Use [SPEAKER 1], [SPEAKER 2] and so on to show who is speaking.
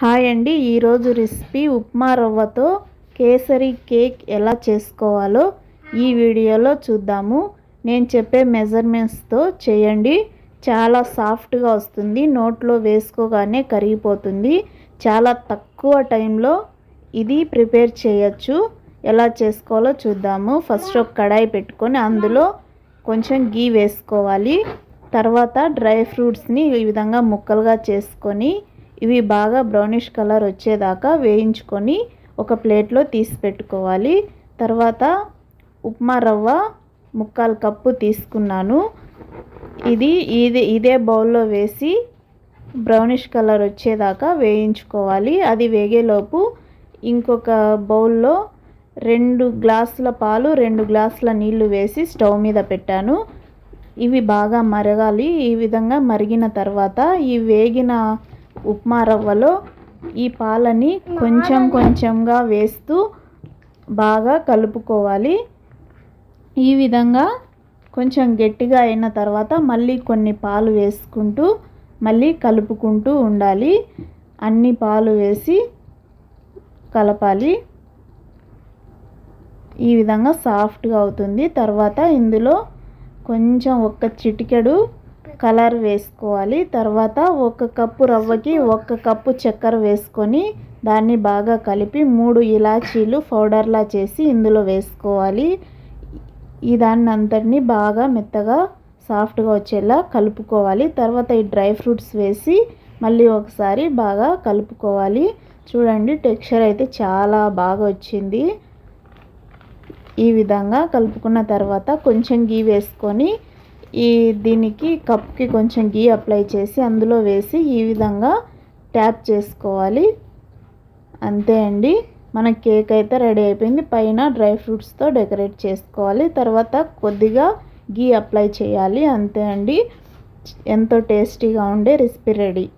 [SPEAKER 1] Hi అండి. ఈరోజు recipe upma రవ్వతో కేసరి కేక్ ఎలా చేసుకోవాలో ఈ వీడియోలో చూద్దాము. నేను చెప్పే మెజర్మెంట్స్తో చేయండి. చాలా సాఫ్ట్గా వస్తుంది. నోట్లో వేసుకోగానే కరిగిపోతుంది. చాలా తక్కువ టైంలో ఇది ప్రిపేర్ చేయొచ్చు. ఎలా చేసుకోవాలో చూద్దాము. ఫస్ట్ ఒక కడాయి పెట్టుకొని అందులో కొంచెం గీ వేసుకోవాలి. తర్వాత డ్రై ఫ్రూట్స్ని ఈ విధంగా ముక్కలుగా చేసుకొని ఇవి బాగా బ్రౌనిష్ కలర్ వచ్చేదాకా వేయించుకొని ఒక ప్లేట్లో తీసి పెట్టుకోవాలి. తర్వాత ఉప్మా రవ్వ ముక్కాలు కప్పు తీసుకున్నాను. ఇది ఇదే ఇదే బౌల్లో వేసి బ్రౌనిష్ కలర్ వచ్చేదాకా వేయించుకోవాలి. అది వేగేలోపు ఇంకొక బౌల్లో రెండు గ్లాసుల పాలు రెండు గ్లాసుల నీళ్ళు వేసి స్టవ్ మీద పెట్టాను. ఇవి బాగా మరగాలి. ఈ విధంగా మరిగిన తర్వాత ఈ వేగిన ఉప్మా రవ్వలో ఈ పాలని కొంచెం కొంచెంగా వేస్తూ బాగా కలుపుకోవాలి. ఈ విధంగా కొంచెం గట్టిగా అయిన తర్వాత మళ్ళీ కొన్ని పాలు వేసుకుంటూ మళ్ళీ కలుపుకుంటూ ఉండాలి. అన్ని పాలు వేసి కలపాలి. ఈ విధంగా సాఫ్ట్గా అవుతుంది. తర్వాత ఇందులో కొంచెం ఒక్క చిటికెడు కలర్ వేసుకోవాలి. తర్వాత ఒక కప్పు రవ్వకి ఒక కప్పు చక్కెర వేసుకొని దాన్ని బాగా కలిపి మూడు ఇలాచీలు పౌడర్లా చేసి ఇందులో వేసుకోవాలి. ఈ దాన్ని అంతటిని బాగా మెత్తగా సాఫ్ట్గా వచ్చేలా కలుపుకోవాలి. తర్వాత ఈ డ్రై ఫ్రూట్స్ వేసి మళ్ళీ ఒకసారి బాగా కలుపుకోవాలి. చూడండి టెక్స్చర్ అయితే చాలా బాగా వచ్చింది. ఈ విధంగా కలుపుకున్న తర్వాత కొంచెం గీ వేసుకొని ఈ దీనికి కప్కి కొంచెం గీ అప్లై చేసి అందులో వేసి ఈ విధంగా ట్యాప్ చేసుకోవాలి. అంతే అండి. మన కేక్ అయితే రెడీ అయిపోయింది. పైన డ్రై ఫ్రూట్స్తో డెకరేట్ చేసుకోవాలి. తర్వాత కొద్దిగా గీ అప్లై చేయాలి. అంతే అండి. ఎంతో టేస్టీగా ఉండే రెసిపీ రెడీ.